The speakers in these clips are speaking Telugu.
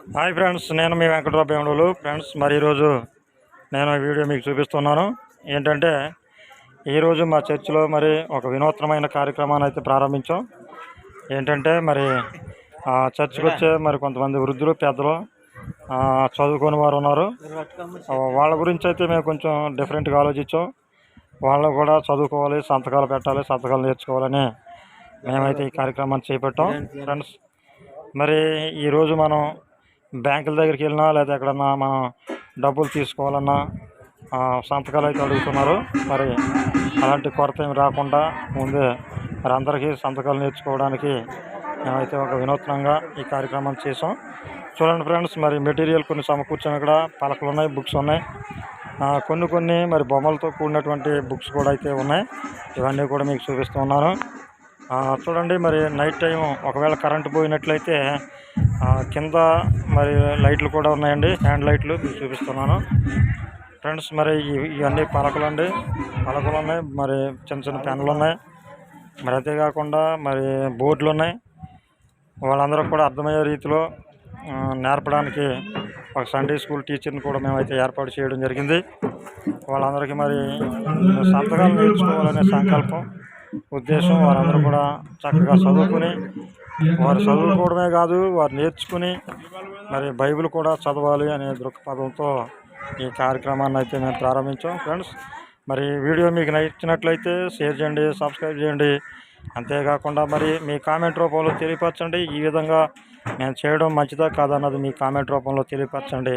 హాయ్ ఫ్రెండ్స్ నేను మీ వెంకటరావు భీముడులు ఫ్రెండ్స్ మరి ఈరోజు నేను వీడియో మీకు చూపిస్తున్నాను. ఏంటంటే ఈరోజు మా చర్చిలో మరి ఒక వినూత్నమైన కార్యక్రమాన్ని అయితే ప్రారంభించాం. ఏంటంటే మరి ఆ చర్చికి వచ్చే మరి కొంతమంది వృద్ధులు పెద్దలు ఆ, చదువుకొని వారు ఉన్నారు. వాళ్ళ గురించి అయితే మేము కొంచెం డిఫరెంట్గా ఆలోచించాం. వాళ్ళు కూడా చదువుకోవాలి సంతకాలు పెట్టాలి సంతకాలు నేర్చుకోవాలని మేమైతే ఈ కార్యక్రమాన్ని చేపట్టాం. ఫ్రెండ్స్ మరి ఈరోజు మనం బ్యాంకుల దగ్గరికి వెళ్ళినా లేదా ఎక్కడన్నా మనం డబ్బులు తీసుకోవాలన్నా సంతకాలు అయితే అడుగుతున్నారు. మరి అలాంటి కొరత ఏమి రాకుండా ముందే మరి అందరికీ సంతకాలు నేర్చుకోవడానికి మేమైతే ఒక వినూత్నంగా ఈ కార్యక్రమం చేసాం చూడండి ఫ్రెండ్స్ మరి మెటీరియల్ కొన్ని సమకూర్చాం ఇక్కడ. పలకలు ఉన్నాయి బుక్స్ ఉన్నాయి. కొన్ని కొన్ని మరి బొమ్మలతో కూడినటువంటి బుక్స్ కూడా అయితే ఉన్నాయి. ఇవన్నీ కూడా మీకు చూపిస్తూ ఉన్నాను. చూడండి మరి నైట్ టైం ఒకవేళ కరెంట్ పోయినట్లయితే కింద మరి లైట్లు కూడా ఉన్నాయండి. హ్యాండ్ లైట్లు మీకు చూపిస్తున్నాను. ఫ్రెండ్స్ మరి ఇవి- ఇవన్నీ పలకలు అండి పలకలు ఉన్నాయి మరి చిన్న చిన్న పెన్నులు ఉన్నాయి మరి అంతేకాకుండా మరి బోర్డులు ఉన్నాయి వాళ్ళందరూ కూడా అర్థమయ్యే రీతిలో నేర్పడానికి ఒక సండే స్కూల్ టీచర్ని కూడా మేమైతే ఏర్పాటు చేయడం జరిగింది. వాళ్ళందరికీ మరి సంతకాలు నేర్చుకోవాలనే సంకల్పం ఉద్దేశం వారందరూ కూడా చక్కగా చదువుకుని వారు చదువుకోవడమే కాదు వారు నేర్చుకుని మరి బైబిల్ కూడా చదవాలి అనే దృక్పథంతో ఈ కార్యక్రమాన్ని అయితే మేము ప్రారంభించాం. ఫ్రెండ్స్ మరి వీడియో మీకు నచ్చినట్లయితే షేర్ చేయండి సబ్స్క్రైబ్ చేయండి. అంతేకాకుండా మరి మీ కామెంట్ రూపంలో తెలియపరచండి. ఈ విధంగా మేము చేయడం మంచిదా కాదన్నది మీ కామెంట్ రూపంలో తెలియపరచండి.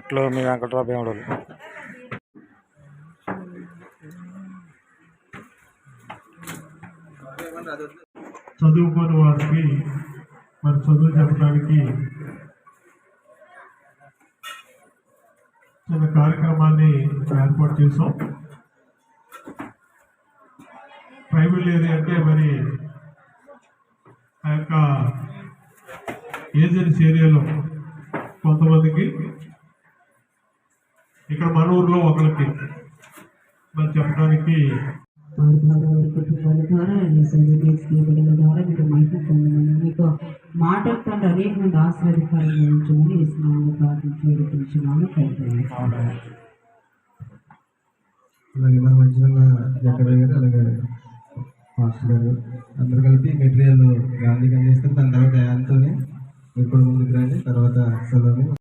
ఇట్లు మీ వెంకట్రావు భీముడు. చదువుకోని వారికి మరి చదువు చెప్పడానికి చిన్న కార్యక్రమాన్ని ఏర్పాటు చేసాం ట్రైబల్ ఏరియా అంటే మరి ఆ యొక్క ఏజెన్సీ ఏరియాలో కొంతమందికి ఇక్కడ మన ఊర్లో ఒకరికి మరి చెప్పడానికి వారి ద్వారా వారి కుటుంబాల ద్వారా ఈ ద్వారా మీకు మైకి పొందమని మీకు మాటలు తండ్రి అనేక మంది ఉంచమని ప్రార్థించి తండ్రి అలాగే మన మధ్యలో ఉన్న గారు అలాగే మాస్టర్ గారు అందరూ కలిపి మెటీరియల్ గాంధీకి అందిస్తారు దాని తర్వాత యాన్తోని మీరు ముందుకు రండి. తర్వాత సెలవు